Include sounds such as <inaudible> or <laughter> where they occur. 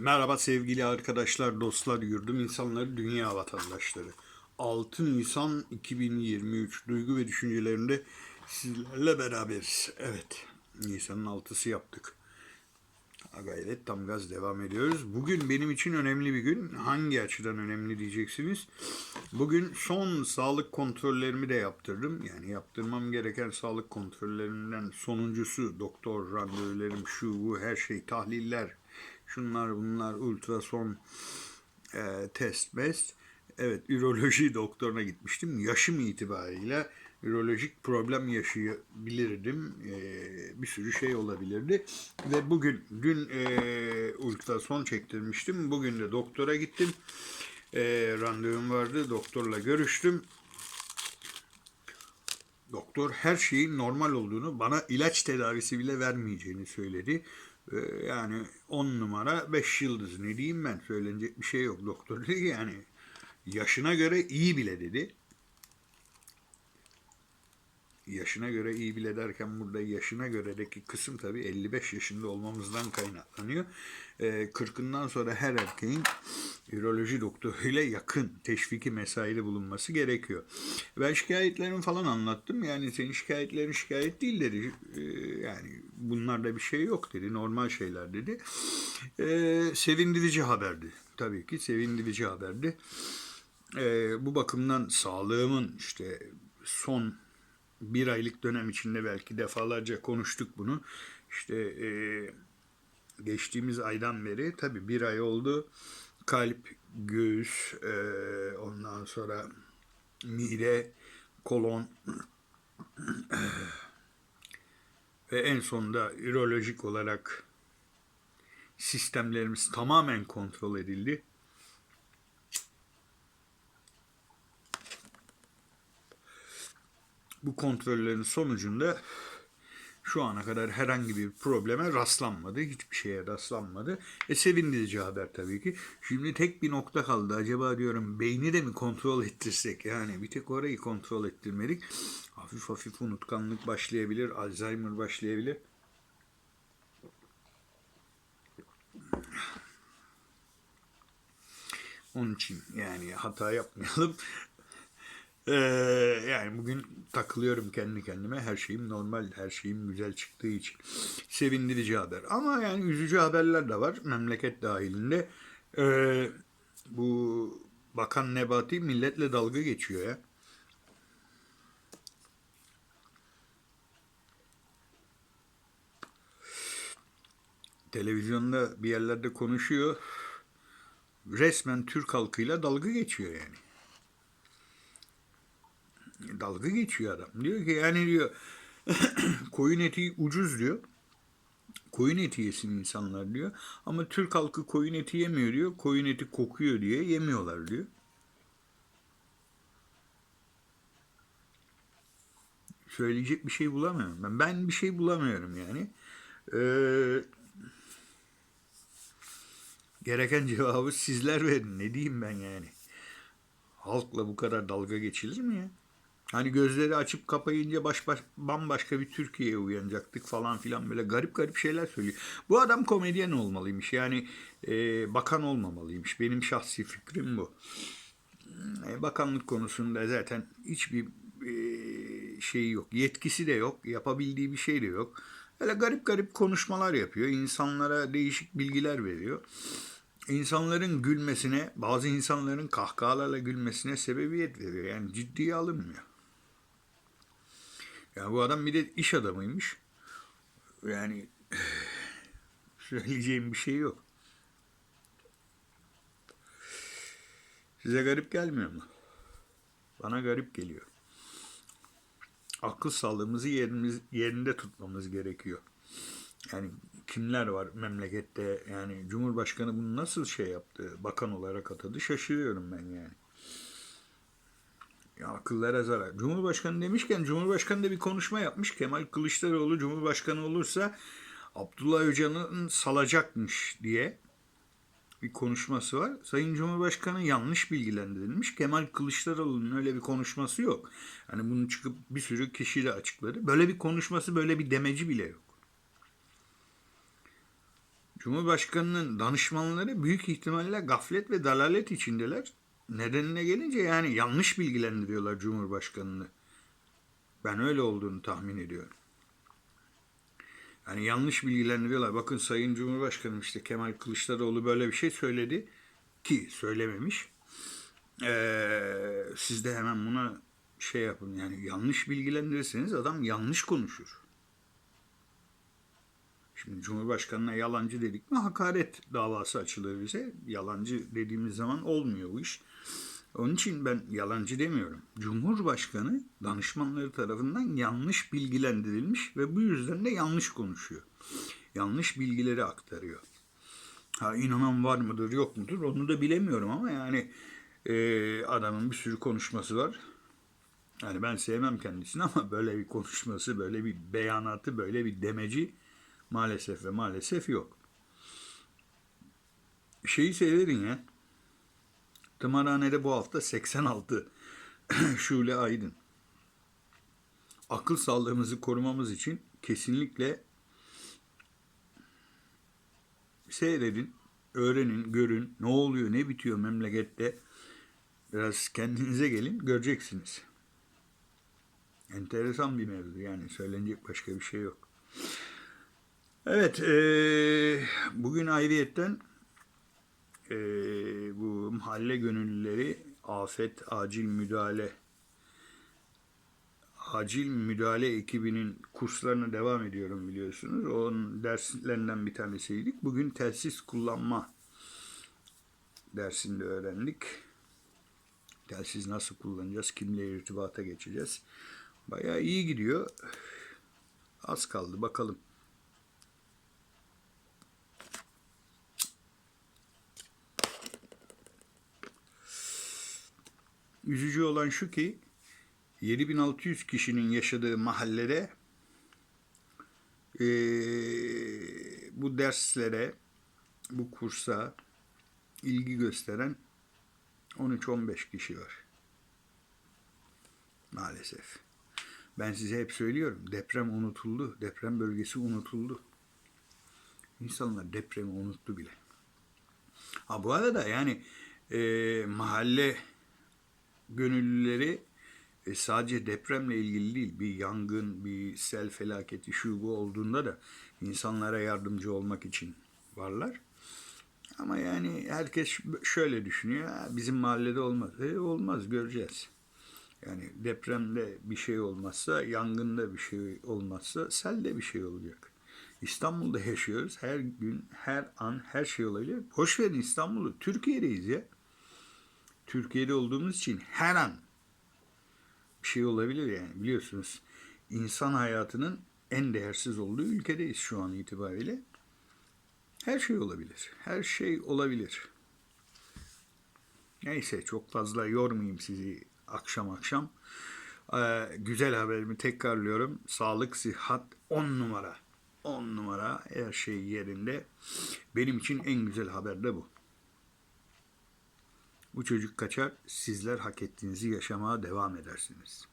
Merhaba sevgili arkadaşlar, dostlar, yurdum insanları, dünya vatandaşları. 6 Nisan 2023 duygu ve düşüncelerinde sizlerle beraberiz. Evet, Nisan'ın 6'sı yaptık. Gayret tam gaz devam ediyoruz. Bugün benim için önemli bir gün. Hangi açıdan önemli diyeceksiniz. Bugün son sağlık kontrollerimi de yaptırdım. Yani yaptırmam gereken sağlık kontrollerinden sonuncusu doktor randevularım şu bu her şey tahliller şunlar bunlar ultrason e, test best. Evet üroloji <laughs> doktoruna gitmiştim. Yaşım itibariyle ürolojik problem yaşayabilirdim. E, bir sürü şey olabilirdi. Ve bugün dün e, ultrason çektirmiştim. Bugün de doktora gittim. E, randevum vardı. Doktorla görüştüm. Doktor her şeyin normal olduğunu, bana ilaç tedavisi bile vermeyeceğini söyledi. Ee, Yani 10 numara 5 yıldız ne diyeyim ben söylenecek bir şey yok. Doktor dedi yani yaşına göre iyi bile dedi. Yaşına göre iyi bile derken burada yaşına göredeki kısım tabii 55 yaşında olmamızdan kaynaklanıyor. Ee, 40'ından sonra her erkeğin üroloji doktoruyla yakın teşviki mesaide bulunması gerekiyor. Ben şikayetlerimi falan anlattım. Yani senin şikayetlerin şikayet değil dedi. Ee, yani bunlarda bir şey yok dedi. Normal şeyler dedi. Ee, sevindirici haberdi. Tabii ki sevindirici haberdi. Bu bakımdan sağlığımın işte son bir aylık dönem içinde belki defalarca konuştuk bunu. İşte e, geçtiğimiz aydan beri tabii bir ay oldu. Kalp, göğüs, e, ondan sonra mide, kolon <clears throat> ve en sonunda ürolojik olarak sistemlerimiz tamamen kontrol edildi. Bu kontrollerin sonucunda şu ana kadar herhangi bir probleme rastlanmadı. Hiçbir şeye rastlanmadı. E sevindirici haber tabii ki. Şimdi tek bir nokta kaldı. Acaba diyorum beyni de mi kontrol ettirsek? Yani bir tek orayı kontrol ettirmedik. Hafif hafif unutkanlık başlayabilir. Alzheimer başlayabilir. Onun için yani hata yapmayalım. Ee, yani bugün takılıyorum kendi kendime. Her şeyim normal, her şeyim güzel çıktığı için. Sevindirici haber. Ama yani üzücü haberler de var memleket dahilinde. Ee, bu Bakan Nebati milletle dalga geçiyor ya. Televizyonda bir yerlerde konuşuyor. Resmen Türk halkıyla dalga geçiyor yani dalga geçiyor adam. Diyor ki yani diyor <clears throat> koyun eti ucuz diyor. Koyun eti yesin insanlar diyor. Ama Türk halkı koyun eti yemiyor diyor. Koyun eti kokuyor diye yemiyorlar diyor. Söyleyecek bir şey bulamıyorum. Ben, ben bir şey bulamıyorum yani. Ee, gereken cevabı sizler verin. Ne diyeyim ben yani. Halkla bu kadar dalga geçilir mi ya? Hani gözleri açıp kapayınca baş, baş bambaşka bir Türkiye'ye uyanacaktık falan filan böyle garip garip şeyler söylüyor. Bu adam komedyen olmalıymış yani e, bakan olmamalıymış. Benim şahsi fikrim bu. E, bakanlık konusunda zaten hiçbir e, şeyi yok. Yetkisi de yok. Yapabildiği bir şey de yok. Öyle garip garip konuşmalar yapıyor. İnsanlara değişik bilgiler veriyor insanların gülmesine, bazı insanların kahkahalarla gülmesine sebebiyet veriyor. Yani ciddiye alınmıyor. Yani bu adam bir de iş adamıymış. Yani <sighs> söyleyeceğim bir şey yok. Size garip gelmiyor mu? Bana garip geliyor. Akıl sağlığımızı yerimiz, yerinde tutmamız gerekiyor. Yani kimler var memlekette yani Cumhurbaşkanı bunu nasıl şey yaptı bakan olarak atadı şaşırıyorum ben yani. Akıllara zarar. Cumhurbaşkanı demişken Cumhurbaşkanı da bir konuşma yapmış. Kemal Kılıçdaroğlu Cumhurbaşkanı olursa Abdullah Öcalan'ın salacakmış diye bir konuşması var. Sayın Cumhurbaşkanı yanlış bilgilendirilmiş. Kemal Kılıçdaroğlu'nun öyle bir konuşması yok. Hani bunu çıkıp bir sürü kişi de açıkladı. Böyle bir konuşması, böyle bir demeci bile yok. Cumhurbaşkanının danışmanları büyük ihtimalle gaflet ve dalalet içindeler. Nedenine gelince yani yanlış bilgilendiriyorlar Cumhurbaşkanını. Ben öyle olduğunu tahmin ediyorum. Yani yanlış bilgilendiriyorlar. Bakın Sayın Cumhurbaşkanım işte Kemal Kılıçdaroğlu böyle bir şey söyledi ki söylememiş. Ee, siz de hemen buna şey yapın yani yanlış bilgilendirirseniz adam yanlış konuşur. Şimdi Cumhurbaşkanına yalancı dedik mi hakaret davası açılır bize. Yalancı dediğimiz zaman olmuyor bu iş. Onun için ben yalancı demiyorum. Cumhurbaşkanı danışmanları tarafından yanlış bilgilendirilmiş ve bu yüzden de yanlış konuşuyor. Yanlış bilgileri aktarıyor. Ha inanan var mıdır yok mudur onu da bilemiyorum ama yani e, adamın bir sürü konuşması var. Yani ben sevmem kendisini ama böyle bir konuşması, böyle bir beyanatı, böyle bir demeci maalesef ve maalesef yok. Şeyi severin ya. Tımarhanede bu hafta 86 <laughs> Şule Aydın. Akıl sağlığımızı korumamız için kesinlikle seyredin, öğrenin, görün ne oluyor, ne bitiyor memlekette. Biraz kendinize gelin, göreceksiniz. Enteresan bir mevzu yani söylenecek başka bir şey yok. Evet, eee, bugün ayrıyetten eee, bu mahalle gönüllüleri afet acil müdahale acil müdahale ekibinin kurslarına devam ediyorum biliyorsunuz. Onun derslerinden bir tanesiydik. Bugün telsiz kullanma dersinde öğrendik. Telsiz nasıl kullanacağız, kimle irtibata geçeceğiz. Bayağı iyi gidiyor. Az kaldı bakalım. Üzücü olan şu ki 7600 kişinin yaşadığı mahallede eee, bu derslere, bu kursa ilgi gösteren 13-15 kişi var. Maalesef. Ben size hep söylüyorum. Deprem unutuldu. Deprem bölgesi unutuldu. İnsanlar depremi unuttu bile. Ha bu arada yani eee, mahalle gönüllüleri e, sadece depremle ilgili değil, bir yangın, bir sel felaketi şu bu olduğunda da insanlara yardımcı olmak için varlar. Ama yani herkes şöyle düşünüyor, "Ha, bizim mahallede olmaz. E, olmaz, göreceğiz. Yani depremde bir şey olmazsa, yangında bir şey olmazsa, selde bir şey olacak. İstanbul'da yaşıyoruz. Her gün, her an, her şey olabilir. Boş verin İstanbul'u. Türkiye'deyiz ya. Türkiye'de olduğumuz için her an bir şey olabilir yani biliyorsunuz. insan hayatının en değersiz olduğu ülkedeyiz şu an itibariyle. Her şey olabilir. Her şey olabilir. Neyse çok fazla yormayayım sizi akşam akşam. Ee, güzel haberimi tekrarlıyorum. Sağlık, sıhhat 10 numara. 10 numara her şey yerinde. Benim için en güzel haber de bu. Bu çocuk kaçar, sizler hak ettiğinizi yaşamaya devam edersiniz.